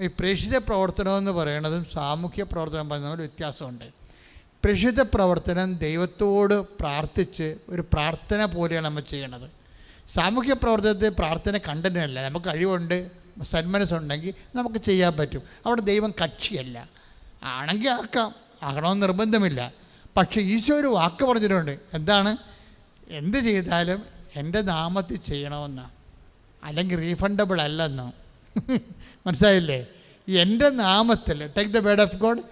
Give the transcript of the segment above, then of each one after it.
ഈ പ്രേക്ഷിത പ്രവർത്തനം എന്ന് പറയുന്നതും സാമൂഹ്യ പ്രവർത്തനം പറയുന്നതും വ്യത്യാസമുണ്ട്. പ്രേക്ഷിത പ്രവർത്തനം ദൈവത്തോട് പ്രാർത്ഥിച്ച് ഒരു പ്രാർത്ഥന പോലെയാണ് നമ്മൾ ചെയ്യണത്. സാമൂഹ്യ പ്രവർത്തനത്തിൽ പ്രാർത്ഥന കണ്ടനല്ല നമുക്ക് കഴിവുണ്ട് സന്മനസ്സുണ്ടെങ്കിൽ നമുക്ക് ചെയ്യാൻ പറ്റും. അവിടെ ദൈവം കക്ഷിയല്ല. ആണെങ്കിൽ ആക്കാം ആകണമെന്ന് നിർബന്ധമില്ല. പക്ഷേ ഈശോ ഒരു വാക്ക് പറഞ്ഞിട്ടുണ്ട്. എന്താണ്? എന്ത് ചെയ്താലും എന്റെ നാമത്തിൽ ചെയ്യണമെന്നാണ്. അല്ലെങ്കിൽ റീഫണ്ടബിൾ അല്ലെന്നോ മനസ്സിലായില്ലേ? എന്റെ നാമത്തിൽ take the word of God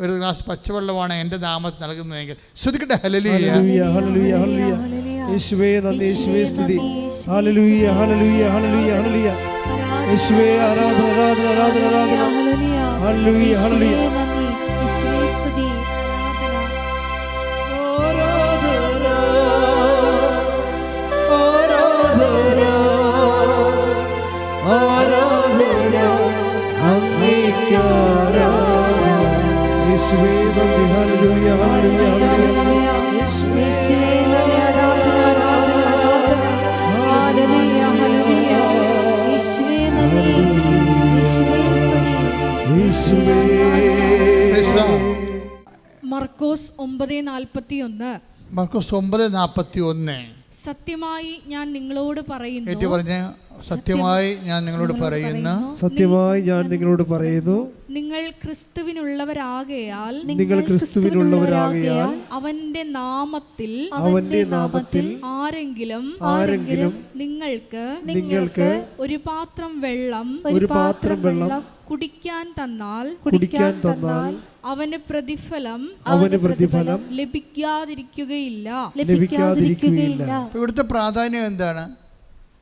ഒരു ഗ്ലാസ് പച്ചവെള്ളമാണ് എന്റെ നാമത്തിൽ നൽകുന്നതെങ്കിൽ. ശ്രദ്ധിക്കട്ടെ ഹലലിയ ഹല്ലേലൂയ, ഹല്ലേലൂയ, ഹല്ലേലൂയ. യേശുവേ നന്ദി യേശുവേ സ്തുതി. ഹല്ലേലൂയ ഹല്ലേലൂയ ഹല്ലേലൂയ ഹല്ലേലൂയ യേശുവേ ആരാധന ആരാധന ആരാധന ആരാധന. ഹല്ലേലൂയ, ഹല്ലേലൂയ. മർക്കോസ് ഒമ്പത് നാൽപ്പത്തി ഒന്ന് മർക്കോസ് ഒമ്പത് നാൽപ്പത്തി ഒന്ന് സത്യമായി ഞാൻ നിങ്ങളോട് ഏറ്റു പറഞ്ഞ പറഞ്ഞ് സത്യമായി ഞാൻ നിങ്ങളോട് പറയുന്നു. സത്യമായി ഞാൻ നിങ്ങളോട് പറയുന്നു. നിങ്ങൾ ക്രിസ്തുവിനുള്ളവരാകയാൽ നിങ്ങൾ ക്രിസ്തുവിനുള്ളവരാകയാൽ അവന്റെ നാമത്തിൽ അവന്റെ നാമത്തിൽ ആരെങ്കിലും ആരെങ്കിലും നിങ്ങൾക്ക് നിങ്ങൾക്ക് ഒരു പാത്രം വെള്ളം ഒരു പാത്രം വെള്ളം കുടിക്കാൻ തന്നാൽ കുടിക്കാൻ തന്നാൽ അവന് പ്രതിഫലം അവന് പ്രതിഫലം ലഭിക്കാതിരിക്കുകയില്ല. ലഭിക്കാതിരിക്കുകയില്ല. ഇവിടുത്തെ പ്രാധാന്യം എന്താണ്?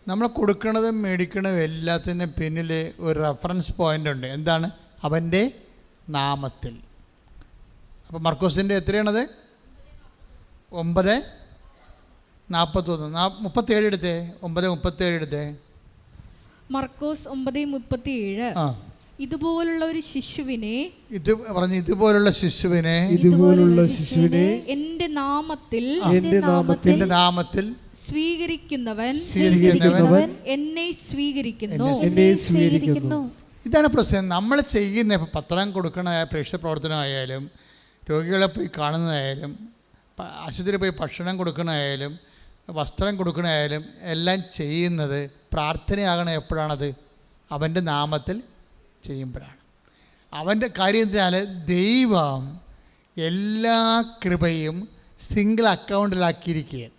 നമ്മൾ കൊടുക്കണതും മേടിക്കണതും എല്ലാത്തിനും പിന്നിൽ ഒരു റെഫറൻസ് പോയിന്റ് ഉണ്ട്. എന്താണ്? അവന്റെ നാമത്തിൽ. അപ്പോൾ മർക്കോസിന്റെ എത്രയാണത്? ഒമ്പത് നാൽപ്പത്തൊന്ന്. നാ മുപ്പത്തേഴ് എടുത്തേ? ഒമ്പത് മുപ്പത്തേഴ് എടുത്തേ? മർക്കോസ് ഒമ്പത് മുപ്പത്തിയേഴ് ആ. ഇതുപോലുള്ള ഒരു ശിശുവിനെ ഇത് പറഞ്ഞു ഇതുപോലുള്ള ശിശുവിനെ ഇതുപോലുള്ള ശിശുവിനെ എന്റെ നാമത്തിൽ എന്റെ നാമത്തിൽ എന്റെ നാമത്തിൽ സ്വീകരിക്കുന്നവൻ സ്വീകരിക്കുന്നവൻ എന്നെ സ്വീകരിക്കുന്നു. എന്നെ സ്വീകരിക്കുന്നു. ഇതാണ് പ്രശ്നം. നമ്മൾ ചെയ്യുന്ന ഇപ്പം പത്രം കൊടുക്കണ പ്രേക്ഷക പ്രവർത്തനമായാലും രോഗികളെ പോയി കാണുന്നതായാലും ആശുപത്രിയിൽ പോയി ഭക്ഷണം കൊടുക്കണമായാലും വസ്ത്രം കൊടുക്കണമായാലും എല്ലാം ചെയ്യുന്നത് പ്രാർത്ഥനയാകണം എപ്പോഴാണത്? അവന്റെ നാമത്തിൽ ചെയ്യുമ്പോഴാണ്. അവന്റെ കാര്യം വെച്ചാൽ ദൈവം എല്ലാ കൃപയും സിംഗിൾ അക്കൗണ്ടിലാക്കിയിരിക്കുകയാണ്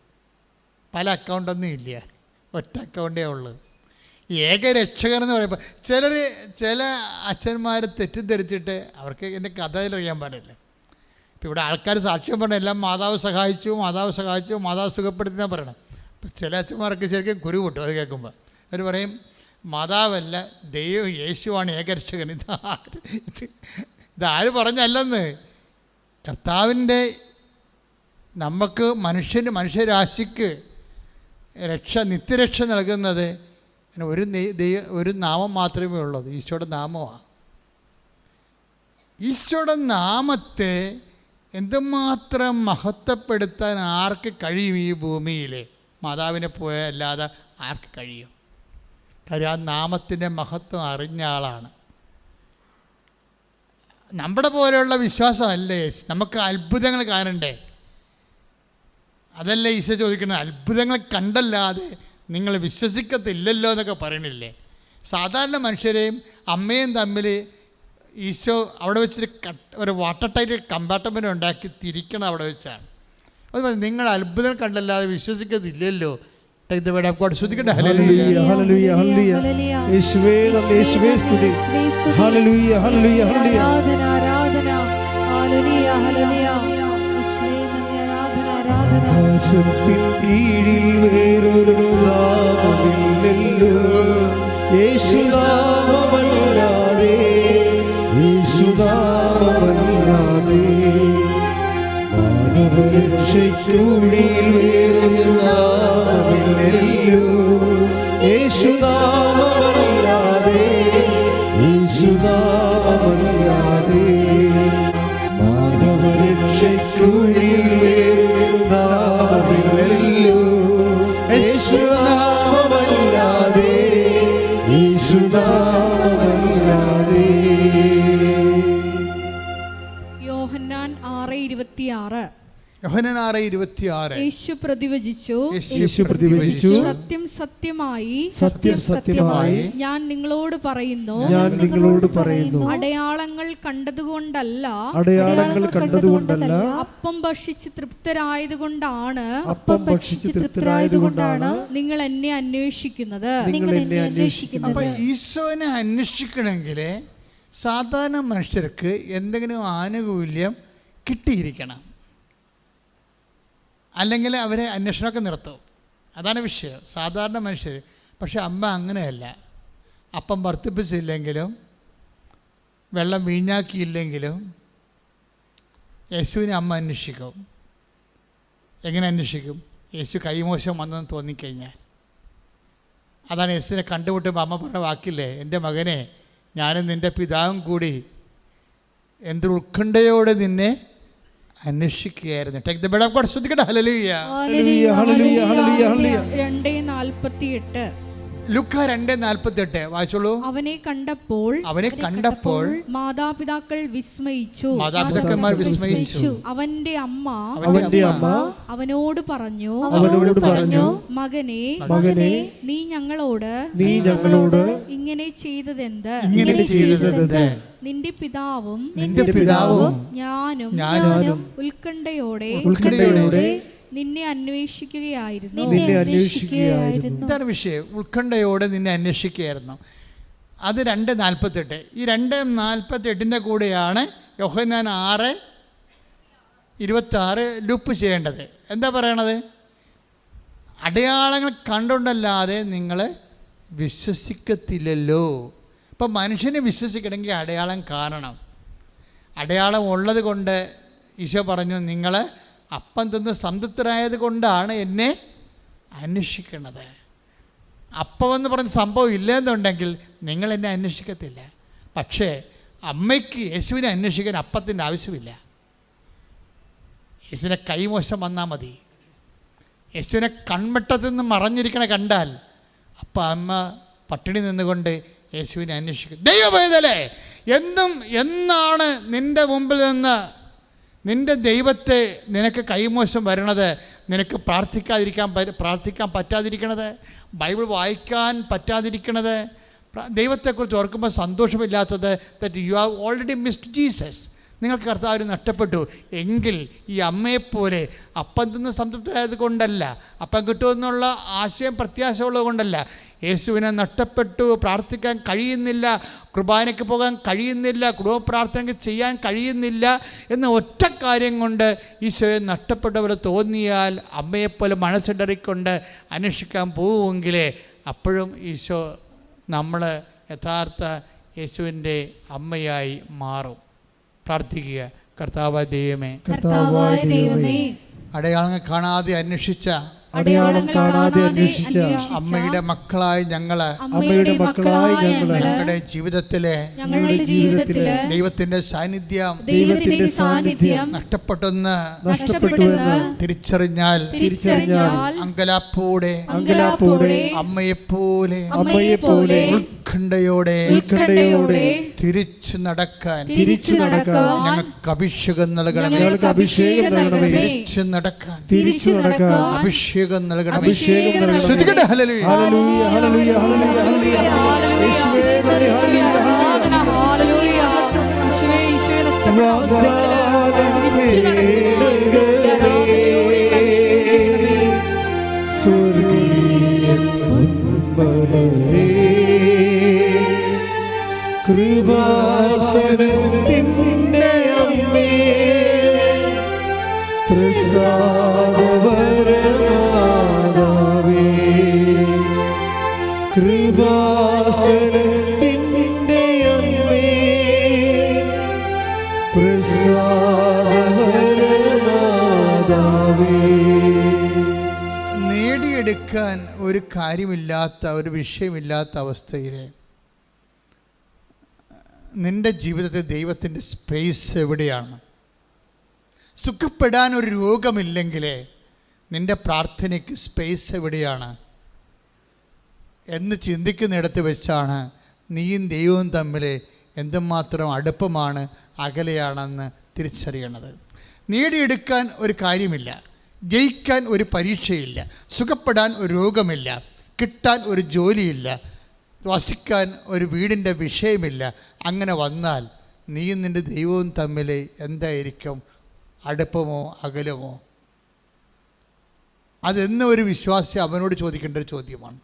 പല അക്കൗണ്ടൊന്നും ഇല്ല. ഒറ്റ അക്കൗണ്ടേ ഉള്ളൂ. ഏകരക്ഷകൻ എന്ന് പറയുമ്പോൾ ചിലർ ചില അച്ഛന്മാർ തെറ്റിദ്ധരിച്ചിട്ട് അവർക്ക് എന്റെ കഥയിൽ അറിയാൻ പാടില്ല. ഇപ്പം ഇവിടെ ആൾക്കാർ സാക്ഷ്യം പറഞ്ഞു എല്ലാം മാതാവ് സഹായിച്ചു മാതാവ് സഹായിച്ചു മാതാവ് സുഖപ്പെടുത്തി എന്നാണ് പറയണം. ചില അച്ഛന്മാർക്ക് ശരിക്കും കുരു കിട്ടും അത് കേൾക്കുമ്പോൾ അവർ പറയും മാതാവല്ല ദൈവം യേശുവാണ് ഏകരക്ഷകൻ. ഇതാര് ഇത് ഇതാര് പറഞ്ഞല്ലെന്ന്? കർത്താവിന്റെ നമുക്ക് മനുഷ്യന് മനുഷ്യരാശിക്ക് രക്ഷ നിത്യരക്ഷ നൽകുന്നത് ഒരു ഒരു നാമം മാത്രമേ ഉള്ളൂ. ഈശോയുടെ നാമമാണ് ഈശോയുടെ നാമത്തെ എന്തുമാത്രം മഹത്വപ്പെടുത്താൻ ആർക്ക് കഴിയും ഈ ഭൂമിയിൽ മാതാവിനെ പോയ അല്ലാതെ ആർക്ക് കഴിയും? കാര്യം ആ നാമത്തിന്റെ മഹത്വം അറിഞ്ഞ ആളാണ്. നമ്മുടെ പോലെയുള്ള വിശ്വാസമല്ലേ? നമുക്ക് അത്ഭുതങ്ങൾ കാണണ്ടേ? അതല്ലേ ഈശോ ചോദിക്കുന്നത്? അത്ഭുതങ്ങൾ കണ്ടല്ലാതെ നിങ്ങൾ വിശ്വസിക്കത്തില്ലല്ലോ എന്നൊക്കെ പറയണില്ലേ? സാധാരണ മനുഷ്യരെയും അമ്മയും തമ്മിൽ ഈശോ അവിടെ വെച്ചൊരു കട്ട് ഒരു വാട്ടർ ടൈറ്റ് കമ്പാർട്ട്മെന്റ് ഉണ്ടാക്കി തിരിക്കണം അവിടെ വെച്ചാണ്. അതുപോലെ നിങ്ങൾ അത്ഭുതങ്ങൾ കണ്ടല്ലാതെ വിശ്വസിക്കത്തില്ലല്ലോ. Take the word of God. ശ്രദ്ധിക്കട്ടെ ഹല്ലേലൂയ ഹല്ലേലൂയ. ഹല്ലേലൂയ. യേശുവേ നന്ദി യേശുവേ സ്തുതി. ഹല്ലേലൂയ ഹല്ലേലൂയ ഹല്ലേലൂയ. ആരാധന ആരാധന. ഹല്ലേലൂയ ഹല്ലേലൂയ. യേശുവേ നന്ദി ആരാധന ആരാധന. ആകാശത്തിൻ കീഴിൽ വേറൊരു നാമമില്ലല്ലോ. യേശുനാമമല്ലാതെ യേശുനാമമല്ലാതെ. മാനവരക്ഷയ്ക്കുള്ളിൽ വേറൊരു നാമമില്ലല്ലോ യേശുനാമമല്ലാതെ ആറ് യേശു പ്രതിവചിച്ചു. യേശു പ്രതിവചിച്ചു. സത്യം സത്യമായി. സത്യം സത്യമായി. ഞാൻ നിങ്ങളോട് പറയുന്നു. ഞാൻ നിങ്ങളോട് പറയുന്നു. അടയാളങ്ങൾ കണ്ടതുകൊണ്ടല്ല. അടയാളങ്ങൾ കണ്ടതുകൊണ്ടല്ല. അപ്പം ഭക്ഷിച്ച് തൃപ്തരായതുകൊണ്ടാണ്. അപ്പം ഭക്ഷിച്ച് തൃപ്തരായതുകൊണ്ടാണ് നിങ്ങൾ എന്നെ അന്വേഷിക്കുന്നത്. നിങ്ങൾ എന്നെ അന്വേഷിക്കുന്നത്. അപ്പൊ ഈശോനെ അന്വേഷിക്കണമെങ്കിൽ സാധാരണ മനുഷ്യർക്ക് എന്തെങ്കിലും ആനുകൂല്യം കിട്ടിയിരിക്കണം. അല്ലെങ്കിൽ അവരെ അന്വേഷണമൊക്കെ നിർത്തും. അതാണ് വിഷയം. സാധാരണ മനുഷ്യർ പക്ഷെ അമ്മ അങ്ങനെയല്ല. അപ്പം വർദ്ധിപ്പിച്ചില്ലെങ്കിലും വെള്ളം വീഞ്ഞാക്കിയില്ലെങ്കിലും യേശുവിനെ അമ്മ അന്വേഷിക്കും. എങ്ങനെ അന്വേഷിക്കും? യേശു കൈമോശം വന്നെന്ന് തോന്നിക്കഴിഞ്ഞാൽ. അതാണ് യേശുവിനെ കണ്ടുമുട്ടുമ്പോൾ അമ്മ പറഞ്ഞ വാക്കില്ലേ? എന്റെ മകനെ ഞാനും നിന്റെ പിതാവും കൂടി എന്തൊരു ഉത്കണ്ഠയോടെ നിന്നെ അന്വേഷിക്കുകയായിരുന്നു. Take the word of God ശ്രദ്ധിക്കട്ടെ. ഹല്ലേലൂയ ഹല്ലേലൂയ, ഹല്ലേലൂയ, ഹല്ലേലൂയ, ഹല്ലേലൂയ. രണ്ടേ നാൽപ്പത്തിയെട്ട്. ലുക്ക രണ്ട് നാൽപ്പത്തെട്ട് വായിച്ചോളൂ. അവനെ കണ്ടപ്പോൾ അവനെ കണ്ടപ്പോൾ മാതാപിതാക്കൾ വിസ്മയിച്ചു. മാതാപിതാക്കന്മാർ വിസ്മയിച്ചു. അവന്റെ അമ്മ അവന്റെ അമ്മ അവനോട് പറഞ്ഞു അവനോട് പറഞ്ഞു മകനെ മകനെ നീ ഞങ്ങളോട് നീ ഞങ്ങളോട് ഇങ്ങനെ ചെയ്തതെന്ത്? ഇങ്ങനെ ചെയ്തത് നിന്റെ പിതാവും നിന്റെ പിതാവും ഞാനും ഞാനും ഉത്കണ്ഠയോടെ ഉത്കണ്ഠയോടെ നിന്നെ അന്വേഷിക്കുകയായിരുന്നു. നിന്നെ അന്വേഷിക്കുകയായിരുന്നു. ഇതാണ് വിഷയം. ഉത്കണ്ഠയോടെ നിന്നെ അന്വേഷിക്കുകയായിരുന്നു. അത് രണ്ട് നാൽപ്പത്തെട്ട്. ഈ രണ്ട് നാൽപ്പത്തെട്ടിന്റെ കൂടെയാണ് യോഹന്നാൻ ആറ് ഇരുപത്താറ് ലുപ്പ് ചെയ്യേണ്ടത്. എന്താ പറയണത്? അടയാളങ്ങൾ കണ്ടുണ്ടല്ലാതെ നിങ്ങൾ വിശ്വസിക്കത്തില്ലല്ലോ. ഇപ്പം മനുഷ്യനെ വിശ്വസിക്കണമെങ്കിൽ അടയാളം കാണണം. അടയാളം ഉള്ളത് കൊണ്ട് ഈശോ പറഞ്ഞു നിങ്ങൾ അപ്പം തിന്ന് സംതൃപ്തരായത് കൊണ്ടാണ് എന്നെ അന്വേഷിക്കുന്നത്. അപ്പമെന്ന് പറഞ്ഞ സംഭവം ഇല്ലെന്നുണ്ടെങ്കിൽ നിങ്ങൾ എന്നെ അന്വേഷിക്കത്തില്ല. പക്ഷേ അമ്മയ്ക്ക് യേശുവിനെ അന്വേഷിക്കാൻ അപ്പത്തിന്റെ ആവശ്യമില്ല. യേശുവിനെ കൈമോശം വന്നാൽ മതി. യേശുവിനെ കൺവെട്ടത്തിൽ നിന്ന് മറഞ്ഞിരിക്കണ കണ്ടാൽ അപ്പം അമ്മ പട്ടിണി നിന്നുകൊണ്ട് യേശുവിനെ അന്വേഷിക്കും. ദൈവവേദലേ എന്നും എന്നാണ് നിന്റെ മുമ്പിൽ നിന്ന് നിന്റെ ദൈവത്തെ നിനക്ക് കൈമോശം വരണത്? നിനക്ക് പ്രാർത്ഥിക്കാതിരിക്കാൻ പ്രാർത്ഥിക്കാൻ പറ്റാതിരിക്കണത്? ബൈബിൾ വായിക്കാൻ പറ്റാതിരിക്കണത്? ദൈവത്തെക്കുറിച്ച് ഓർക്കുമ്പോൾ സന്തോഷമില്ലാത്തത് that you have already missed Jesus നിങ്ങൾക്ക് കർത്താവിന് നഷ്ടപ്പെട്ടു. എങ്കിൽ ഈ അമ്മയെപ്പോലെ അപ്പം തിന്ന് സംതൃപ്തരായത് കൊണ്ടല്ല അപ്പം കിട്ടുമെന്നുള്ള ആശയം പ്രത്യാശ ഉള്ളത് കൊണ്ടല്ല. യേശുവിനെ നഷ്ടപ്പെട്ടു പ്രാർത്ഥിക്കാൻ കഴിയുന്നില്ല കുർബാനയ്ക്ക് പോകാൻ കഴിയുന്നില്ല കുടുംബ പ്രാർത്ഥനയ്ക്ക് ചെയ്യാൻ കഴിയുന്നില്ല എന്ന ഒറ്റ കാര്യം കൊണ്ട് ഈശോയെ നഷ്ടപ്പെട്ടവരെ തോന്നിയാൽ അമ്മയെപ്പോലെ മനസ്സിടറിക്കൊണ്ട് അന്വേഷിക്കാൻ പോവുമെങ്കിലേ അപ്പോഴും ഈശോ നമ്മൾ യഥാർത്ഥ യേശുവിന്റെ അമ്മയായി മാറും. പ്രാർത്ഥിക്കുക. കർത്താവ് ദൈവമേ. കർത്താവായ ദൈവമേ. അടയാളങ്ങൾ കാണാതെ അന്വേഷിച്ച അടയാളം കാണാതെ അന്വേഷിച്ച അമ്മയുടെ മക്കളായി ഞങ്ങൾ അമ്മയുടെ മക്കളായി ഞങ്ങൾ ഞങ്ങളുടെ ജീവിതത്തിലെ ഞങ്ങളുടെ ജീവിതത്തിലെ ദൈവത്തിന്റെ സാന്നിധ്യം ദൈവത്തിന്റെ സാന്നിധ്യം നഷ്ടപ്പെട്ടെന്ന് നഷ്ടപ്പെട്ടെന്ന് തിരിച്ചറിഞ്ഞാൽ തിരിച്ചറിഞ്ഞാൽ അങ്കലാപ്പോടെ അങ്കലാപ്പോടെ അമ്മയെപ്പോലെ അമ്മയെപ്പോലെ ഉത്കണ്ഠയോടെ ഉത്കണ്ഠയോടെ തിരിച്ചു നടക്കാൻ തിരിച്ചു നടക്കാൻ ഞങ്ങൾക്ക് അഭിഷേകം നൽകണം ഞങ്ങൾക്ക് അഭിഷേകം നൽകണമേ. തിരിച്ചു നടക്കാൻ. തിരിച്ചു നടക്കാൻ അഭിഷേകം അഭിഷേകം നൽകണം ശ്രദ്ധിക്കട്ടെ ഹല്ലേലൂയ. ഹല്ലേലൂയ ഹല്ലേലൂയ ഹല്ലേലൂയ ഹല്ലേലൂയ യേശുവേ ഹല്ലേലൂയ. യേശുവേ, നഷ്ടപ്പെട്ട. അഭിഷേകം. സ്വർഗീയ കൃപാസനത്തിന്റെ അമ്മേ പ്രസാദവരമാതാവേ ഒരു കാര്യമില്ലാത്ത ഒരു വിഷയമില്ലാത്ത അവസ്ഥയിൽ നിന്റെ ജീവിതത്തിൽ ദൈവത്തിന്റെ സ്പേസ് എവിടെയാണ്? സുഖപ്പെടാൻ ഒരു രോഗമില്ലെങ്കിൽ നിന്റെ പ്രാർത്ഥനയ്ക്ക് സ്പേസ് എവിടെയാണ്? എന്ന് ചിന്തിക്കുന്നിടത്ത് വെച്ചാണ് നീയും ദൈവവും തമ്മിൽ എന്തുമാത്രം അടുപ്പമാണ് അകലെയാണെന്ന് തിരിച്ചറിയണത്. നേടിയെടുക്കാൻ ഒരു കാര്യമില്ല. ജയിക്കാൻ ഒരു പരീക്ഷയില്ല സുഖപ്പെടാൻ ഒരു രോഗമില്ല കിട്ടാൻ ഒരു ജോലിയില്ല വസിക്കാൻ ഒരു വീടിന്റെ വിഷയമില്ല അങ്ങനെ വന്നാൽ നീയും നിന്റെ ദൈവവും തമ്മിൽ എന്തായിരിക്കും? അടുപ്പമോ അകലമോ? അതെന്നും ഒരു വിശ്വാസി അവനോട് ചോദിക്കേണ്ട ഒരു ചോദ്യമാണ്.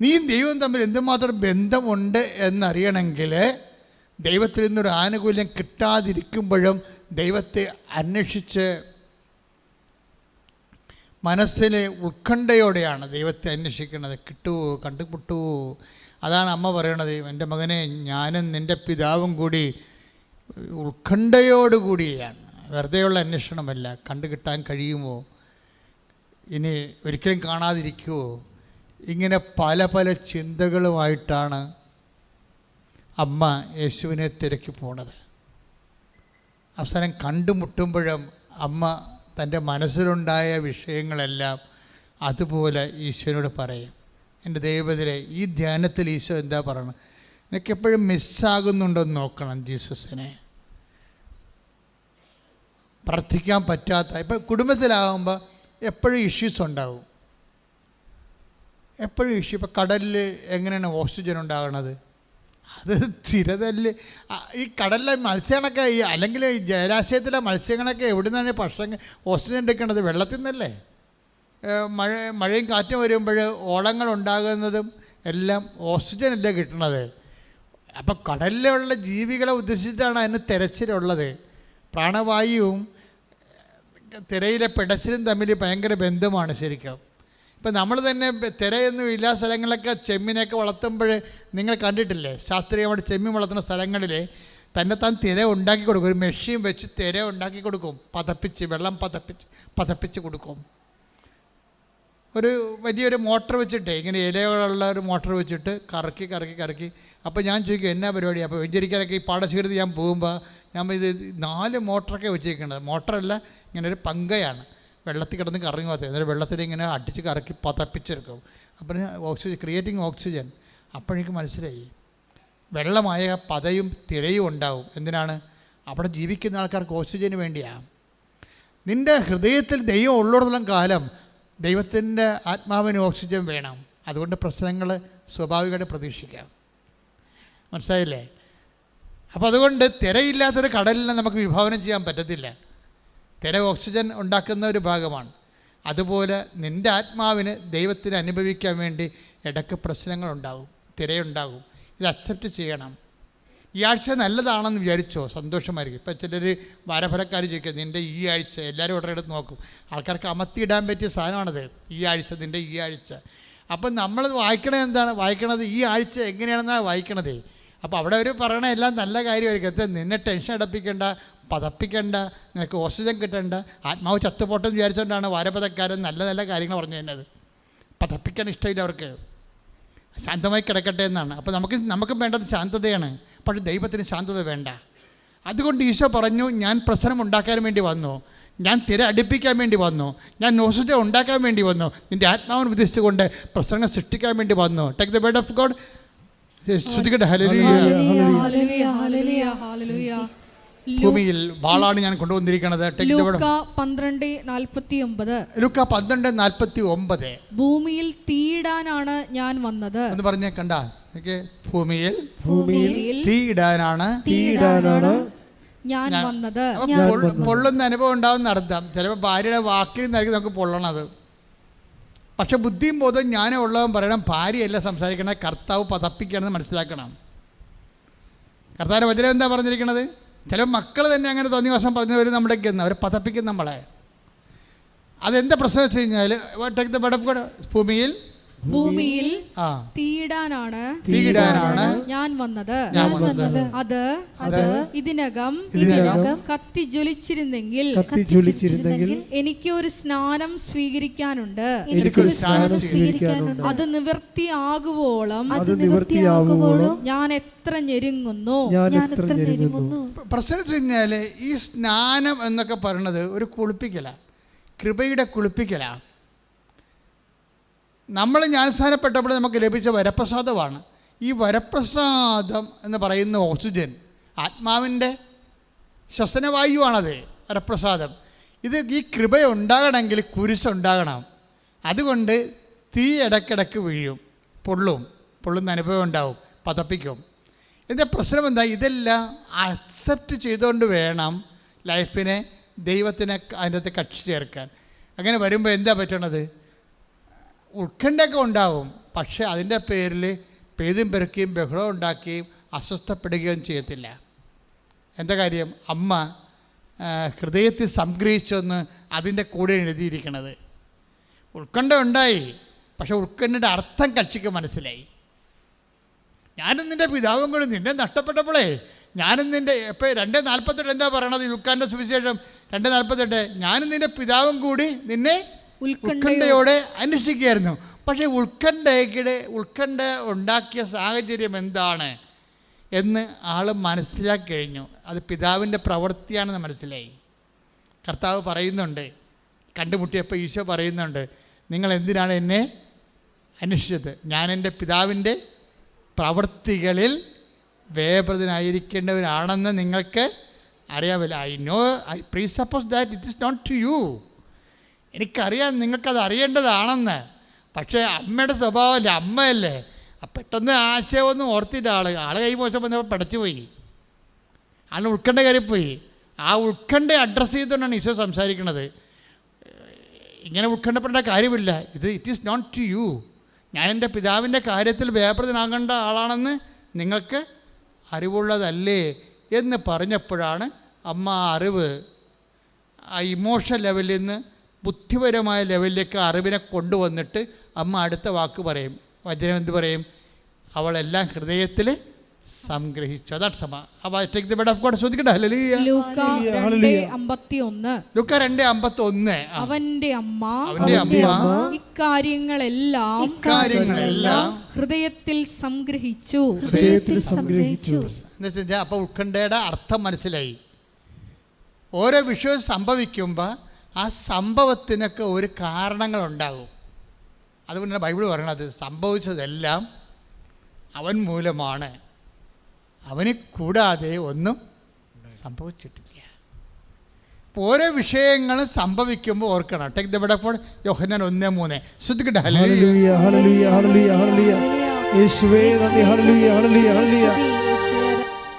നീയും ദൈവവും തമ്മിൽ എന്തുമാത്രം ബന്ധമുണ്ട് എന്നറിയണമെങ്കിൽ ദൈവത്തിൽ നിന്നൊരു ആനുകൂല്യം കിട്ടാതിരിക്കുമ്പോഴും ദൈവത്തെ അന്വേഷിച്ച് മനസ്സിലെ ഉത്കണ്ഠയോടെയാണ് ദൈവത്തെ അന്വേഷിക്കുന്നത്. കിട്ടുമോ കണ്ടുമുട്ടുമോ അതാണ് അമ്മ പറയണത്. എന്റെ മകനെ ഞാനും നിന്റെ പിതാവും കൂടി ഉത്കണ്ഠയോടുകൂടിയാണ്. വെറുതെയുള്ള അന്വേഷണമല്ല. കണ്ടു കിട്ടാൻ കഴിയുമോ? ഇനി ഒരിക്കലും കാണാതിരിക്കുമോ ഇങ്ങനെ പല പല ചിന്തകളുമായിട്ടാണ് അമ്മ യേശുവിനെ തിരക്കി പോണത്. അവസാനം കണ്ടുമുട്ടുമ്പോഴും അമ്മ തന്റെ മനസ്സിലുണ്ടായ വിഷയങ്ങളെല്ലാം അതുപോലെ ഈശോനോട് പറയും. എന്റെ ദൈവത്തിലെ ഈ ധ്യാനത്തിൽ ഈശോ എന്താ പറയണം? നിനക്ക് എപ്പോഴും മിസ്സാകുന്നുണ്ടോ എന്ന് നോക്കണം ജീസസിനെ. പ്രാർത്ഥിക്കാൻ പറ്റാത്ത ഇപ്പം കുടുംബത്തിലാകുമ്പോൾ എപ്പോഴും ഇഷ്യൂസ് ഉണ്ടാവും. എപ്പോഴും ഇഷ്യൂ ഇപ്പം കടലിൽ എങ്ങനെയാണ് ഓക്സിജൻ ഉണ്ടാകണത്? അത് സ്ഥിരതല്ല് ഈ കടലിലെ മത്സ്യങ്ങളൊക്കെ ഈ അല്ലെങ്കിൽ ഈ ജലാശയത്തിലെ മത്സ്യങ്ങളൊക്കെ എവിടെ നിന്നാണ് ഭക്ഷണം ഓക്സിജൻ എടുക്കേണ്ടത്? വെള്ളത്തിൽ നിന്നല്ലേ? മഴ മഴയും കാറ്റും വരുമ്പോൾ ഓളങ്ങൾ ഉണ്ടാകുന്നതും എല്ലാം ഓക്സിജൻ അല്ലേ കിട്ടണത്? അപ്പോൾ കടലിലുള്ള ജീവികളെ ഉദ്ദേശിച്ചിട്ടാണ് അതിന് തിരച്ചിലുള്ളത്. പ്രാണവായുവും തിരയിലെ പിടച്ചിലും തമ്മിൽ ഭയങ്കര ബന്ധമാണ് ശരിക്കും. ഇപ്പം നമ്മൾ തന്നെ തിരയൊന്നും ഇല്ലാ സ്ഥലങ്ങളിലൊക്കെ ചെമ്മിനെയൊക്കെ വളർത്തുമ്പോൾ നിങ്ങൾ കണ്ടിട്ടില്ലേ? ശാസ്ത്രീയമായിട്ട് ചെമ്മീൻ വളർത്തുന്ന സ്ഥലങ്ങളിൽ തന്നെ താൻ തിര ഉണ്ടാക്കി കൊടുക്കും. ഒരു മെഷീൻ വെച്ച് തിര ഉണ്ടാക്കി കൊടുക്കും. പതപ്പിച്ച് വെള്ളം പതപ്പിച്ച് പതപ്പിച്ച് കൊടുക്കും. ഒരു വലിയൊരു മോട്ടർ വെച്ചിട്ട് ഇങ്ങനെ ഇലകളുള്ള ഒരു മോട്ടർ വെച്ചിട്ട് കറക്കി കറക്കി കറക്കി. അപ്പോൾ ഞാൻ ചോദിക്കും എന്നാ പരിപാടി? അപ്പോൾ വെഞ്ചരിക്കാനൊക്കെ ഈ പാടശേഖരത്ത് ഞാൻ പോകുമ്പോൾ ഞാൻ ഇത് നാല് മോട്ടറൊക്കെ വെച്ചിരിക്കുന്നത്. മോട്ടറല്ല ഇങ്ങനെ ഒരു പങ്കയാണ്. വെള്ളത്തിൽ കിടന്ന് കറങ്ങി പോകത്തെ എന്നിട്ട് വെള്ളത്തിൽ ഇങ്ങനെ അടിച്ച് കറക്കി പതപ്പിച്ചെടുക്കും. അപ്പം ഓക്സിജൻ ക്രിയേറ്റിംഗ് ഓക്സിജൻ അപ്പോഴേക്ക് മനസ്സിലായി. വെള്ളമായ പതയും തിരയും ഉണ്ടാവും. എന്തിനാണ്? അവിടെ ജീവിക്കുന്ന ആൾക്കാർക്ക് ഓക്സിജന് വേണ്ടിയാണ് നിന്റെ ഹൃദയത്തിൽ ദൈവം ഉള്ളിടത്തോളം കാലം ദൈവത്തിന്റെ ആത്മാവിന് ഓക്സിജൻ വേണം. അതുകൊണ്ട് പ്രശ്നങ്ങൾ സ്വാഭാവികമായിട്ട് പ്രതീക്ഷിക്കാം. മനസ്സിലായില്ലേ? അപ്പോൾ അതുകൊണ്ട് തിരയില്ലാത്തൊരു കടലിനെ നമുക്ക് വിഭാവനം ചെയ്യാൻ പറ്റത്തില്ല. തിര ഓക്സിജൻ ഉണ്ടാക്കുന്ന ഒരു ഭാഗമാണ്. അതുപോലെ നിന്റെ ആത്മാവിന് ദൈവത്തിന് അനുഭവിക്കാൻ വേണ്ടി ഇടയ്ക്ക് പ്രശ്നങ്ങളുണ്ടാകും തിരയുണ്ടാകും ഇത് അക്സെപ്റ്റ് ചെയ്യണം. ഈ ആഴ്ച നല്ലതാണെന്ന് വിചാരിച്ചോ? സന്തോഷമായിരിക്കും. ഇപ്പം ചിലർ വാരഫലക്കാർ ചോദിക്കുക നിന്റെ ഈ ആഴ്ച? എല്ലാവരും ഉടനെ എടുത്ത് നോക്കും. ആൾക്കാർക്ക് അമർത്തിയിടാൻ പറ്റിയ സാധനമാണത്. ഈ ആഴ്ച നിന്റെ ഈ ആഴ്ച. അപ്പം നമ്മൾ വായിക്കണത് എന്താണ്? വായിക്കണത് ഈ ആഴ്ച എങ്ങനെയാണെന്നാണ് വായിക്കണത്. അപ്പോൾ അവിടെ അവർ പറയണ എല്ലാം നല്ല കാര്യമായിരിക്കും. അത് നിന്നെ ടെൻഷൻ അടപ്പിക്കേണ്ട പതപ്പിക്കേണ്ട നിനക്ക് ഓക്സിജൻ കിട്ടേണ്ട. ആത്മാവ് ചത്തുപോട്ടെന്ന് വിചാരിച്ചുകൊണ്ടാണ് വാരപഥക്കാരൻ നല്ല നല്ല കാര്യങ്ങൾ പറഞ്ഞു തന്നത് പതപ്പിക്കാൻ ഇഷ്ടമില്ല അവർക്ക്. ശാന്തമായി കിടക്കട്ടെ എന്നാണ്. അപ്പോൾ നമുക്ക് നമുക്കും വേണ്ടത് ശാന്തതയാണ്. പക്ഷേ ദൈവത്തിന് ശാന്തത വേണ്ട. അതുകൊണ്ട് ഈശോ പറഞ്ഞു ഞാൻ പ്രശ്നം ഉണ്ടാക്കാൻ വേണ്ടി വന്നു. ഞാൻ തിര അടുപ്പിക്കാൻ വേണ്ടി വന്നു. ഞാൻ നോസിറ്റ ഉണ്ടാക്കാൻ വേണ്ടി വന്നു. നിന്റെ ആത്മാവിനെ ഉദ്ദേശിച്ചുകൊണ്ട് പ്രശ്നങ്ങൾ സൃഷ്ടിക്കാൻ വേണ്ടി വന്നു. Take the word of God ശ്രുതികട്ടെ ഹലലിയ ഹല്ലേലൂയ, ഹല്ലേലൂയ, ഹല്ലേലൂയ. ഭൂമിയിൽ വാളാണ് ഞാൻ കൊണ്ടുവന്നിരിക്കുന്നത് പന്ത്രണ്ട് നാൽപ്പത്തി ഒമ്പത് ലുക്ക പന്ത്രണ്ട് നാൽപ്പത്തി ഒമ്പത് ഭൂമിയിൽ തീയിടാനാണ് ഞാൻ വന്നത്. എന്ന് പറഞ്ഞേ കണ്ട. ഭൂമിയിൽ ഭൂമിയിൽ തീ ഇടാനാണ് തീയിടാനാണ് ഞാൻ വന്നത്. പൊള്ളുന്ന അനുഭവം ഉണ്ടാവുന്ന അർത്ഥം ചിലപ്പോൾ ഭാര്യയുടെ വാക്കിൽ നിന്നായിരിക്കും നമുക്ക് പൊള്ളണത്. പക്ഷെ ബുദ്ധിയും ബോധം ജ്ഞാനം ഉള്ളവൻ പറയണം ഭാര്യയല്ല സംസാരിക്കണത് കർത്താവ് പതപ്പിക്കണമെന്ന് മനസ്സിലാക്കണം. കർത്താവിന്റെ വചനം എന്താ പറഞ്ഞിരിക്കണത്? ചില മക്കൾ തന്നെ അങ്ങനെ തോന്നിയ വശം പറഞ്ഞവർ നമ്മുടെ എന്ന് അവർ പതപ്പിക്കും നമ്മളെ. അതെന്താ പ്രശ്നം വെച്ച് കഴിഞ്ഞാൽ ഭൂമിയിൽ ഭൂമിയിൽ തീടാനാണ് തീടാനാണ് തീയിടാനാണ് ഞാൻ വന്നത്. ഞാൻ വന്നത്. അത് അത് ഇതിനകം ഇതിനകം കത്തി ജ്വലിച്ചിരുന്നെങ്കിൽ കത്തി ജ്വലിച്ചിരുന്നെങ്കിൽ എനിക്ക് ഒരു സ്നാനം സ്വീകരിക്കാനുണ്ട്. എനിക്കൊരു സ്നാനം സ്വീകരിക്കാനുണ്ട്. അത് നിവൃത്തിയാകുവോളം അത് നിവൃത്തിയാകുവോളം ഞാൻ എത്ര ഞെരുങ്ങുന്നു. ഞാൻ എത്ര ഞെരുങ്ങുന്നു. പ്രശ്നം വെച്ച് ഈ സ്നാനം എന്നൊക്കെ പറയുന്നത് ഒരു കുളിപ്പിക്കല കൃപയുടെ കുളിപ്പിക്കലാണ്. നമ്മൾ ജ്ഞാനസ്ഥാനപ്പെട്ടപ്പോൾ നമുക്ക് ലഭിച്ച വരപ്രസാദമാണ്. ഈ വരപ്രസാദം എന്ന് പറയുന്ന ഓക്സിജൻ ആത്മാവിന്റെ ശ്വസനവായുവാണത് വരപ്രസാദം. ഇത് ഈ കൃപ ഉണ്ടാകണമെങ്കിൽ കുരിശുണ്ടാകണം. അതുകൊണ്ട് തീ ഇടക്കിടക്ക് വീഴും പൊള്ളും പൊള്ളുന്ന അനുഭവം ഉണ്ടാവും പതപ്പിക്കും. ഇതിന്റെ പ്രശ്നം എന്താ? ഇതെല്ലാം അക്സെപ്റ്റ് ചെയ്തുകൊണ്ട് വേണം ലൈഫിനെ ദൈവത്തിനെ അതിനകത്ത് കക്ഷി ചേർക്കാൻ. അങ്ങനെ വരുമ്പോൾ എന്താ പറ്റണത്? ഉത്കണ്ഠയൊക്കെ ഉണ്ടാവും. പക്ഷേ അതിന്റെ പേരിൽ പെയ്തും പെരുക്കുകയും ബഹളം ഉണ്ടാക്കുകയും അസ്വസ്ഥപ്പെടുകയും ചെയ്യത്തില്ല. എന്താ കാര്യം? അമ്മ ഹൃദയത്തിൽ സംഗ്രഹിച്ചൊന്ന് അതിന്റെ കൂടെ എഴുതിയിരിക്കണത്. ഉത്കണ്ഠ ഉണ്ടായി. പക്ഷെ ഉത്കണ്ഠയുടെ അർത്ഥം കക്ഷിക്ക് മനസ്സിലായി. ഞാനും നിന്റെ പിതാവും കൂടി നിന്നെ നഷ്ടപ്പെട്ടപ്പോഴേ ഞാനും നിന്റെ ഇപ്പോൾ രണ്ട് നാൽപ്പത്തെട്ട് എന്താ പറയണത്? യുക്കാന്റെ സുവിശേഷം രണ്ട് നാൽപ്പത്തെട്ട്. ഞാനും നിന്റെ പിതാവും കൂടി നിന്നെ ഉത്കണ്ഠയോടെ അന്വേഷിക്കുകയായിരുന്നു പക്ഷേ ഉത്കണ്ഠയ്ക്കിടെ ഉത്കണ്ഠ ഉണ്ടാക്കിയ സാഹചര്യം എന്താണ് എന്ന് ആൾ മനസ്സിലാക്കി കഴിഞ്ഞു. അത് പിതാവിന്റെ പ്രവൃത്തിയാണെന്ന് മനസ്സിലായി. കർത്താവ് പറയുന്നുണ്ട് കണ്ടുമുട്ടിയപ്പോൾ ഈശോ പറയുന്നുണ്ട് നിങ്ങൾ എന്തിനാണ് എന്നെ അന്വേഷിച്ചത് ഞാൻ എന്റെ പിതാവിന്റെ പ്രവൃത്തികളിൽ വേപ്രതനായിരിക്കേണ്ടവരാണെന്ന് നിങ്ങൾക്ക് അറിയാമല്ലോ. I know I presuppose that it is not to you എനിക്കറിയാം നിങ്ങൾക്കത് അറിയേണ്ടതാണെന്ന്. പക്ഷേ അമ്മയുടെ സ്വഭാവമല്ലേ അമ്മയല്ലേ? പെട്ടെന്ന് ആശയമൊന്നും ഓർത്തില്ല ആൾ ആൾ കൈമോശം വന്നപ്പോൾ പടച്ചുപോയി. ആൾ ഉൾക്കണ്ട പോയി ആ ഉൾക്കണ്ട അഡ്രസ്സ് ചെയ്തുകൊണ്ടാണ് ഈശോ സംസാരിക്കുന്നത്. ഇങ്ങനെ ഉൾക്കണ്ടപ്പെടേണ്ട കാര്യമില്ല. ഇത് it is not to you ഞാൻ എന്റെ പിതാവിന്റെ കാര്യത്തിൽ വ്യാപൃതനാകേണ്ട ആളാണെന്ന് നിങ്ങൾക്ക് അറിവുള്ളതല്ലേ എന്ന് പറഞ്ഞപ്പോഴാണ് അമ്മ ആ അറിവ് ആ ഇമോഷൻ ലെവലിൽ നിന്ന് ബുദ്ധിപരമായ ലെവലിലേക്ക് അറിവിനെ കൊണ്ടുവന്നിട്ട് അമ്മ അടുത്ത വാക്ക് പറയും. വചനം എന്ത് പറയും? അവളെല്ലാം ഹൃദയത്തിൽ സംഗ്രഹിച്ചു. അതാണ് സമ. Take the word of God ശ്രദ്ധിക്കട്ടെ ഹല്ലേലൂയ. ലൂക്ക ഹല്ലേലൂയ, രണ്ട് ഹല്ലേലൂയ. അമ്പത്തി ഒന്ന് അവന്റെ അമ്മ അവന്റെ അമ്മ. ഇക്കാര്യങ്ങളെല്ലാം ഇക്കാര്യങ്ങളെല്ലാം ഹൃദയത്തിൽ സംഗ്രഹിച്ചു. ഹൃദയത്തിൽ സംഗ്രഹിച്ചു. എന്നുവെച്ചാൽ അപ്പോൾ ഉത്കണ്ഠയുടെ അർത്ഥം മനസ്സിലായി. ഓരോ വിഷയവും സംഭവിക്കുമ്പോൾ ആ സംഭവത്തിനൊക്കെ ഒരു കാരണങ്ങളുണ്ടാകും. അതുകൊണ്ട് തന്നെ ബൈബിൾ പറയണത് സംഭവിച്ചതെല്ലാം അവൻ മൂലമാണ്. അവനെ കൂടാതെ ഒന്നും സംഭവിച്ചിട്ടില്ല. ഓരോ വിഷയങ്ങളും സംഭവിക്കുമ്പോൾ ഓർക്കണം. ടേക്ക് ദ ബെഡ് ഫോൺ യോഹന്നാൻ ഒന്ന് മൂന്ന്. ശ്രദ്ധിക്കട്ടെ? ഹല്ലേലൂയ. ഹല്ലേലൂയ ഹല്ലേലൂയ ഹല്ലേലൂയ ഹല്ലേലൂയ യേശുവേ നന്ദി. ഹല്ലേലൂയ ഹല്ലേലൂയ ഹല്ലേലൂയ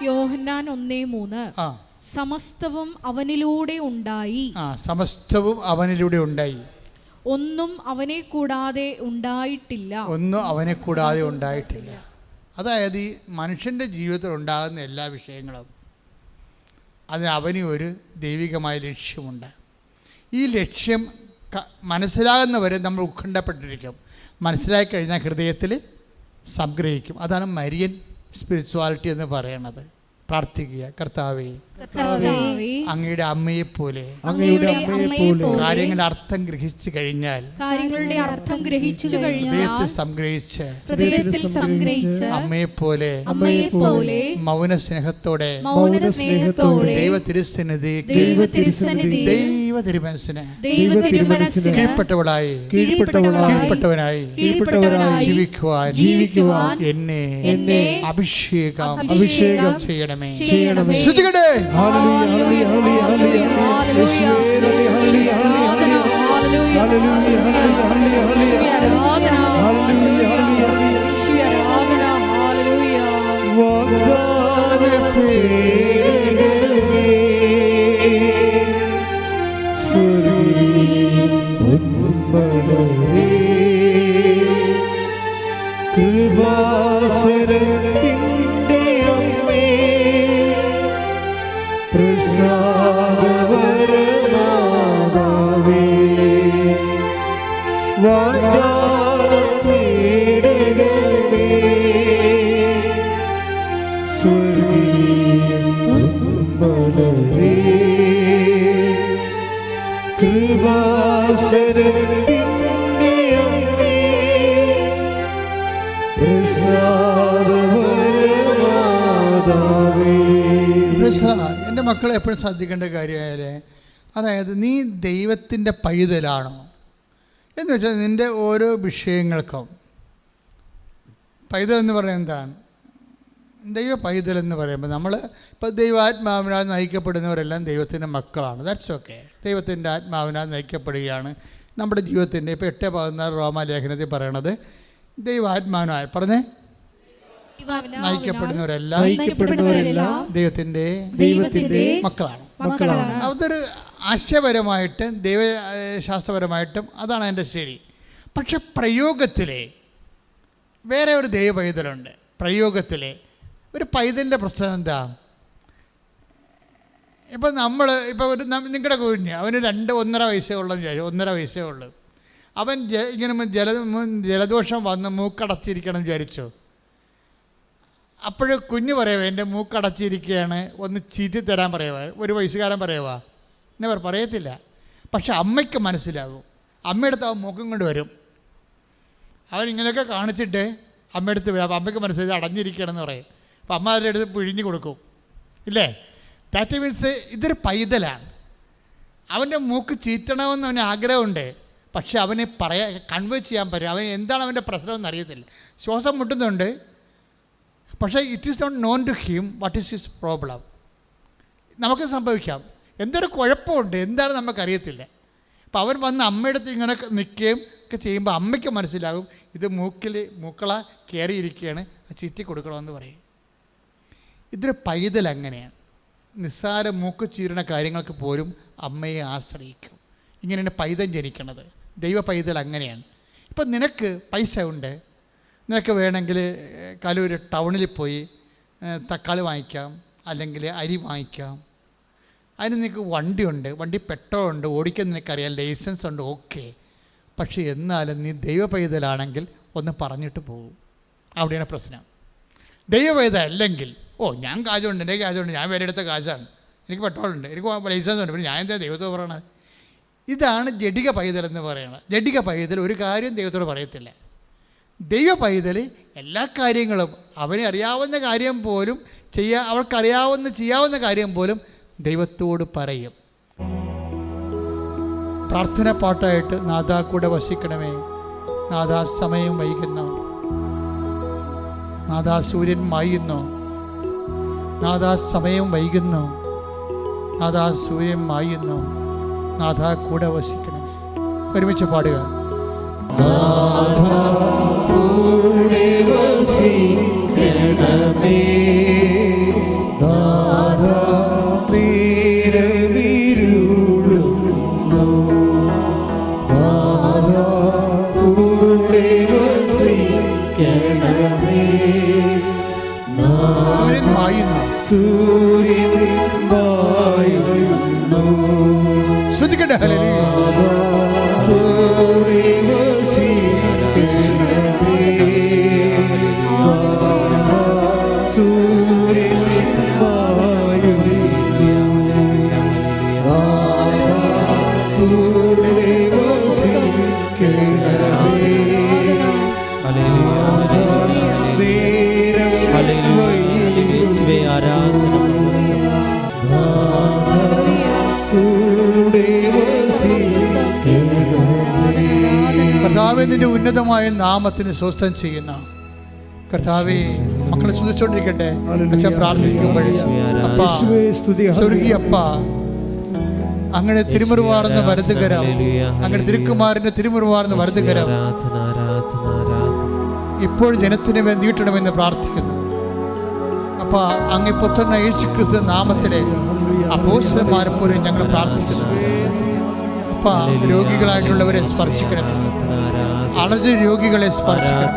യോഹന്നാൻ ഒന്നേ മൂന്ന്. ആ. സമസ്തവും അവനിലൂടെ ഉണ്ടായി. ആ സമസ്തവും അവനിലൂടെ ഉണ്ടായി. ഒന്നും അവനെ കൂടാതെ ഉണ്ടായിട്ടില്ല. ഒന്നും അവനെ കൂടാതെ ഉണ്ടായിട്ടില്ല. അതായത് ഈ മനുഷ്യന്റെ ജീവിതത്തിൽ ഉണ്ടാകുന്ന എല്ലാ വിഷയങ്ങളും അതിന് അവന് ഒരു ദൈവികമായ ലക്ഷ്യമുണ്ട്. ഈ ലക്ഷ്യം മനസ്സിലാകുന്നവരെ നമ്മൾ ഉത്കണ്ഠപ്പെട്ടിരിക്കും. മനസ്സിലാക്കി കഴിഞ്ഞാൽ ഹൃദയത്തിൽ സംഗ്രഹിക്കും. അതാണ് മരിയൻ സ്പിരിച്വാലിറ്റി എന്ന് പറയണത് പ്രാർത്ഥിക്കുക കർത്താവേ കർത്താവേ, അമ്മയെ പോലെ അങ്ങയുടെ അമ്മയെ പോലെ കാര്യങ്ങളുടെ അർത്ഥം ഗ്രഹിച്ചു കഴിഞ്ഞാൽ കാര്യങ്ങളുടെ അർത്ഥം ഗ്രഹിച്ചു കഴിഞ്ഞാൽ ഹൃദയത്തിൽ സംഗ്രഹിച്ച് അമ്മയെ പോലെ അമ്മയെ പോലെ മൗന സ്നേഹത്തോടെ മൗന സ്നേഹത്തോടെ ദൈവ തിരുസന്നിധി ദൈവ തിരുസന്നിധി ദൈവ തിരുമനസ്സിന് ദൈവ തിരുമനസ്സിന് കീഴ്പ്പെട്ടവളായി കീഴ്പ്പെട്ടവളായി കീഴ്പ്പെട്ടവനായി കീഴ്പ്പെട്ടവരായി ജീവിക്കുവാൻ ജീവിക്കുവാൻ എന്നെ എന്നെ അഭിഷേകം അഭിഷേകം ചെയ്യണമേ. ചെയ്യണമേ. ശ്രദ്ധിക്കട്ടെ വാഗ്ദാന പേടകമേ പ്രസാദവരമാതാവേ. എന്റെ മക്കളെ എപ്പോഴും ശ്രദ്ധിക്കേണ്ട കാര്യമായാലേ അതായത് നീ ദൈവത്തിന്റെ പൈതലാണോ? എന്ന് വെച്ചാൽ നിന്റെ ഓരോ വിഷയങ്ങൾക്കും പൈതൽ എന്ന് പറയുന്നത് എന്താണ്? ദൈവ പൈതൽ എന്ന് പറയുമ്പോൾ നമ്മൾ ഇപ്പോൾ ദൈവാത്മാവിനാൽ നയിക്കപ്പെടുന്നവരെല്ലാം ദൈവത്തിന്റെ മക്കളാണ്. ദാറ്റ്സ് ഓക്കെ ദൈവത്തിന്റെ ആത്മാവിനാൽ നയിക്കപ്പെടുകയാണ് നമ്മുടെ ജീവിതത്തിന്റെ ഇപ്പോൾ എട്ട് പതിനാറ് റോമാലേഖനത്തിൽ പറയണത്. ദൈവാത്മാവിനാൽ പറഞ്ഞേ. നയിക്കപ്പെടുന്നവരെല്ലാം ദൈവത്തിന്റെ ദൈവത്തിന്റെ ദൈവത്തിന്റെ മക്കളാണ്. മക്കളാണ്. അതൊരു ആശയപരമായിട്ടും ദൈവശാസ്ത്രപരമായിട്ടും അതാണ് എന്റെ ശരി. പക്ഷെ പ്രയോഗത്തിലെ വേറെ ഒരു ദൈവ പൈതലുണ്ട് പ്രയോഗത്തിലെ ഒരു പൈതലിന്റെ പ്രശ്നം എന്താ? ഇപ്പം നമ്മൾ ഇപ്പോൾ ഒരു നിങ്ങളുടെ കുഞ്ഞ് അവന് രണ്ട് ഒന്നര വയസ്സേ ഉള്ളെന്ന് വിചാരിച്ചു ഒന്നര വയസ്സേ ഉള്ളു. അവൻ ജ- ഇങ്ങനെ ജല ജലദോഷം വന്ന് മൂക്കടച്ചിരിക്കണം വിചാരിച്ചു. അപ്പോൾ കുഞ്ഞ് പറയുക എന്റെ മൂക്കടച്ചിരിക്കുകയാണ് ഒന്ന് ചീറ്റി തരാൻ പറയുക ഒരു വയസ്സുകാരൻ പറയുക എന്നവർ പറ പറയത്തില്ല. പക്ഷെ അമ്മയ്ക്ക് മനസ്സിലാകും. അമ്മയടുത്ത് അവൻ മൂക്കം കൊണ്ട് വരും. അവൻ ഇങ്ങനെയൊക്കെ കാണിച്ചിട്ട് അമ്മയടുത്ത് അമ്മയ്ക്ക് മനസ്സിലായി അടഞ്ഞിരിക്കണം എന്ന് പറയും. അപ്പോൾ അടുത്ത് പിഴിഞ്ഞു കൊടുക്കും. ഇല്ലേ? ദാറ്റ് മീൻസ് ഇതൊരു പൈതലാണ്. അവന്റെ മൂക്ക് ചീറ്റണമെന്ന് അവന് ആഗ്രഹമുണ്ട്. പക്ഷെ അവന് പറയാ കൺവേ ചെയ്യാൻ പറ്റും. അവൻ എന്താണ് അവന്റെ പ്രശ്നമെന്ന് അറിയത്തില്ല. ശ്വാസം മുട്ടുന്നുണ്ട്. പക്ഷേ it is not known to him what is his problem നമുക്ക് സംഭവിക്കാം. എന്തൊരു കുഴപ്പമുണ്ട്? എന്താണ് നമുക്കറിയത്തില്ല അപ്പോൾ അവൻ വന്ന് അമ്മയുടെ അടുത്ത് ഇങ്ങനെ നിൽക്കുകയും ഒക്കെ ചെയ്യുമ്പോൾ അമ്മയ്ക്ക് മനസ്സിലാകും ഇത് മൂക്കിൽ മൂക്കള കയറിയിരിക്കുകയാണ് ചീറ്റി കൊടുക്കണമെന്ന് പറയും. ഇതൊരു പൈതൽ അങ്ങനെയാണ്. നിസ്സാര മൂക്ക് ചീരണ കാര്യങ്ങൾക്ക് പോലും അമ്മയെ ആശ്രയിക്കും. ഇങ്ങനെയാണ് പൈതൽ ജനിക്കണത്. ദൈവ പൈതൽ അങ്ങനെയാണ്. ഇപ്പം നിനക്ക് പൈസ ഉണ്ട്. നിനക്ക് വേണമെങ്കിൽ കലൂർ ടൗണിൽ പോയി തക്കാളി വാങ്ങിക്കാം അല്ലെങ്കിൽ അരി വാങ്ങിക്കാം. അതിന് നിനക്ക് വണ്ടിയുണ്ട് വണ്ടി പെട്രോൾ ഉണ്ട്. ഓടിക്കാൻ നിനക്കറിയാം. ലൈസൻസ് ഉണ്ട്. ഓക്കെ പക്ഷേ എന്നാലും നീ ദൈവ പൈതലാണെങ്കിൽ ഒന്ന് പറഞ്ഞിട്ട് പോകും അവിടെയാണ് പ്രശ്നം. ദൈവ പൈതൽ അല്ലെങ്കിൽ ഓ ഞാൻ കാശുണ്ട് എന്റെ കാശുണ്ട് ഞാൻ വേറെ എടുത്ത കാശാണ്. എനിക്ക് പെട്രോളുണ്ട് എനിക്ക് ലൈസൻസ് ഉണ്ട് പിന്നെ ഞാൻ എന്താ ദൈവത്തോട് പറയണത്? ഇതാണ് ജഡിക പൈതൽ എന്ന് പറയുന്നത് ജഡിക പൈതൽ ഒരു കാര്യം ദൈവത്തോട് പറയത്തില്ല. ദൈവ പൈതൽ എല്ലാ കാര്യങ്ങളും അവനെ അറിയാവുന്ന കാര്യം പോലും ചെയ്യാ അവൾക്കറിയാവുന്ന ചെയ്യാവുന്ന കാര്യം പോലും ദൈവത്തോട് പറയും. പ്രാർത്ഥന പാട്ടായിട്ട് നാഥ കൂടെ വസിക്കണമേ. നാദാ സമയം വൈകുന്നു. നാഥാ സൂര്യൻ മായുന്നു. നാദാ സമയം വൈകുന്നു. നാഥ സൂര്യം മായുന്നു. നാഥ കൂടെ വസിക്കണമേ ഒരുമിച്ച് പാടുക. കൂടെ വസിക്കണമേ ഉന്നതമായ നാമത്തിന് സ്വസ്ഥം ചെയ്യുന്ന കർത്താവെ മക്കളെ ശ്രദ്ധിച്ചോണ്ടിരിക്കട്ടെ അച്ഛൻ പ്രാർത്ഥിക്കുമ്പോഴേ. അപ്പാ സ്വർഗീയ അങ്ങനെ തിരുമുറുവാർന്ന വലതുകരം അങ്ങനെ തിരുക്കുമാറിന്റെ തിരുമുറുവാർന്ന ആരാധന ഇപ്പോൾ ജനത്തിന് മേൽ നീട്ടണമെന്ന് പ്രാർത്ഥിക്കുന്നു. അപ്പ അങ്ങി പുത്രന യേശു ക്രിസ്തു നാമത്തിലെ അപ്പോസ്റ്റന്മാരെ പോലും ഞങ്ങൾ പ്രാർത്ഥിക്കുന്നു. അപ്പ രോഗികളായിട്ടുള്ളവരെ സ്പർശിക്കണമേ. അളജ രോഗികളെ സ്പർശിക്കണം.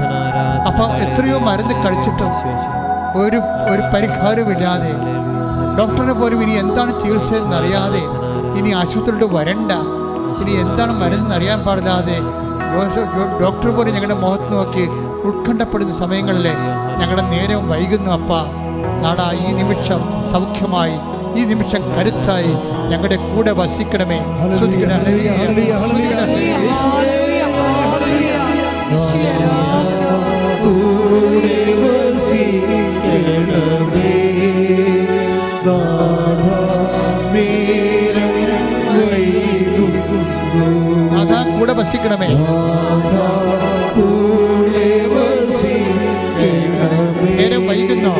അപ്പ എത്രയോ മരുന്ന് കഴിച്ചിട്ടും ഒരു ഒരു പരിഹാരമില്ലാതെ ഡോക്ടറിനെ പോലും ഇനി എന്താണ് ചികിത്സ എന്നറിയാതെ ഇനി ആശുപത്രിയിലോട്ട് വരണ്ട. ഇനി എന്താണ് മരുന്ന് അറിയാൻ പാടില്ലാതെ ഡോക്ടർ പോലും ഞങ്ങളുടെ മുഖത്ത് നോക്കി ഉത്കണ്ഠപ്പെടുന്ന സമയങ്ങളിൽ ഞങ്ങളുടെ നേരവും വൈകുന്നു അപ്പ. നാടാ ഈ നിമിഷം സൗഖ്യമായി ഈ നിമിഷം കരുത്തായി ഞങ്ങളുടെ കൂടെ വസിക്കണമേ. ശ്രദ്ധിക്കണേ. കൂടെ വസിക്കണമേ. നേരം വൈകുന്നോ?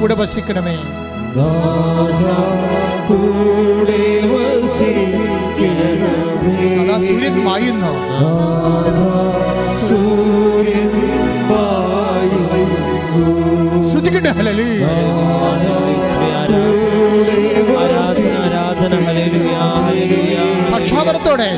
കൂടെ വസിക്കണമേ. സൂര്യൻ മായുന്നു. സൂര്യൻ ശ്രദ്ധിക്കട്ടെ ഹലലി പക്ഷാപരത്തോടെ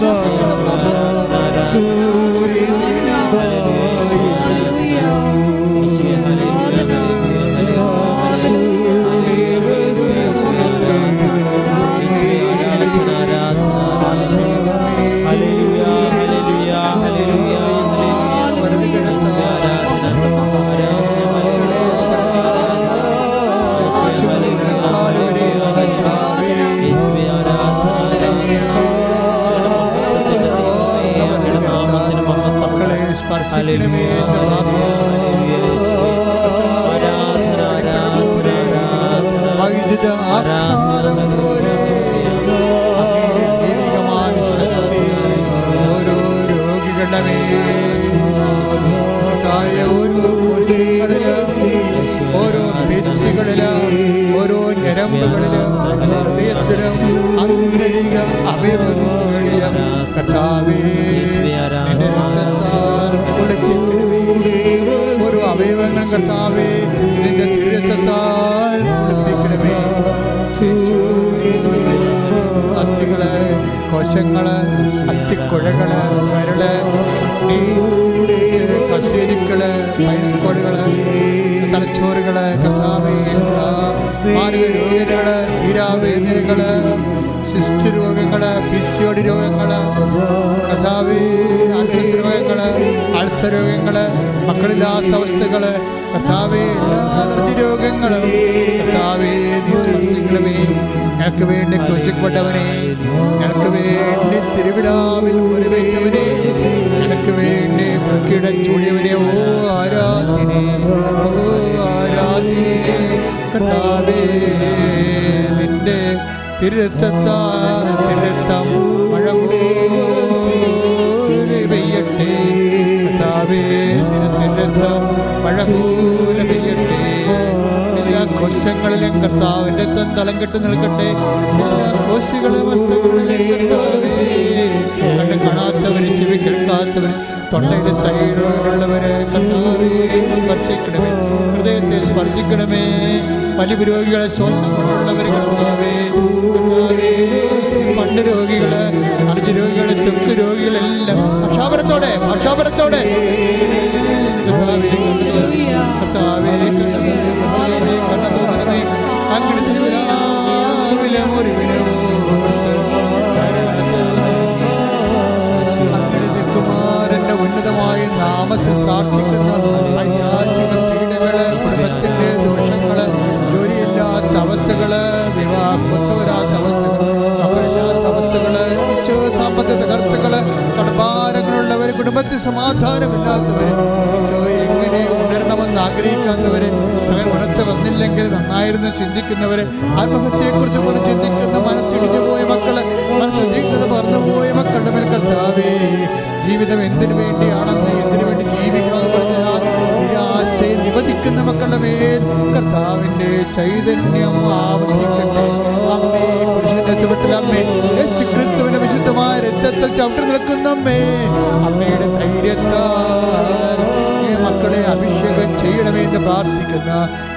വൈദ്യുത ആഘാതം പോലെ അങ്ങയുടെ ദൈവികമായ ശക്തി ഓരോ രോഗികളുടെ ഓരോ ഓരോ പേശികളിൽ ഓരോ ഞരമ്പുകളിൽ ഹൃദയത്തിലും ആന്തരിക അവയവങ്ങളിലും കർത്താവേ കർത്താവേ നിന്റെ തിരുരക്തത്താൽ കുളിപ്പിക്കണമേ അസ്ഥികൾ കോശങ്ങൾ അസ്ഥിക്കുഴകൾ കരൾ കശേരിക്കൾ പൈസ്കോടുകൾ തലച്ചോറുകൾ കർത്താവേ രോഗങ്ങൾ തീരാവേദനകൾ ശിശു രോഗങ്ങൾ പിസിയോടി രോഗങ്ങൾ അൾസർ രോഗങ്ങൾ മക്കളില്ലാത്ത അവസ്ഥകൾ കർത്താവേ എല്ലാ അലർജി രോഗങ്ങളും. കർത്താവേ നീ ഞങ്ങൾക്ക് വേണ്ടി ക്രൂശിക്കപ്പെട്ടവനെ ഞങ്ങൾക്ക് വേണ്ടി തിരുവിലാവിൽ ഒരുവേറ്റവനെ ഞങ്ങൾക്ക് വേണ്ടി മുക്കിടം ചൂടിയവനെ. ഓ ആരാധിനെ ഓ ആരാധിനെ കർത്താവേ നിന്റെ തിരുത്തത്താ തിരുത്തം കോശങ്ങളിലും കർത്താവിന്റെ തലം കെട്ട് നിൽക്കട്ടെ. വസ്തുക്കളിലും കർത്താവേ കാണാത്തവര് ചെവി കേൾക്കാത്തവര് തൊണ്ടയുടെ തൈകളുള്ളവര് സ്പർശിക്കണമേ. ഹൃദയത്തെ സ്പർശിക്കണമേ. വലിയ രോഗികളെ ശ്വാസം കർത്താവേ. നിവധിക്കുന്ന മക്കളുടെ മേൽ കർത്താവിന്റെ ചൈതന്യം ആവശ്യിക്കട്ടെ അമ്മേ പുരുഷന്റെ ചുവട്ടിൽ അമ്മേ യേശു ക്രിസ്തുവിന്റെ വിശുദ്ധമായ രക്തത്തിൽ ചവിട്ടി നിൽക്കുന്ന അമ്മേ അമ്മയുടെ ധൈര്യത്താൽ മക്കളെ അഭിഷേകം ചെയ്യണമേ എന്ന് പ്രാർത്ഥിക്കുന്ന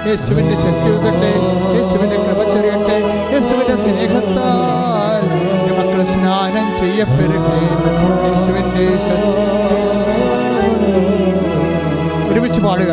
യേശുവിന്റെ ശക്തി ഉൾക്കട്ടെ യേശുവിന്റെ കൃപ ചൊരിയട്ടെ യേശുവിന്റെ സ്നേഹത്താൽ ഈ മക്കൾ സ്നാനം ചെയ്യപ്പെടട്ടെ. യേശുവിന്റെ ശക്തി ഒരുമിച്ച് പാടുക.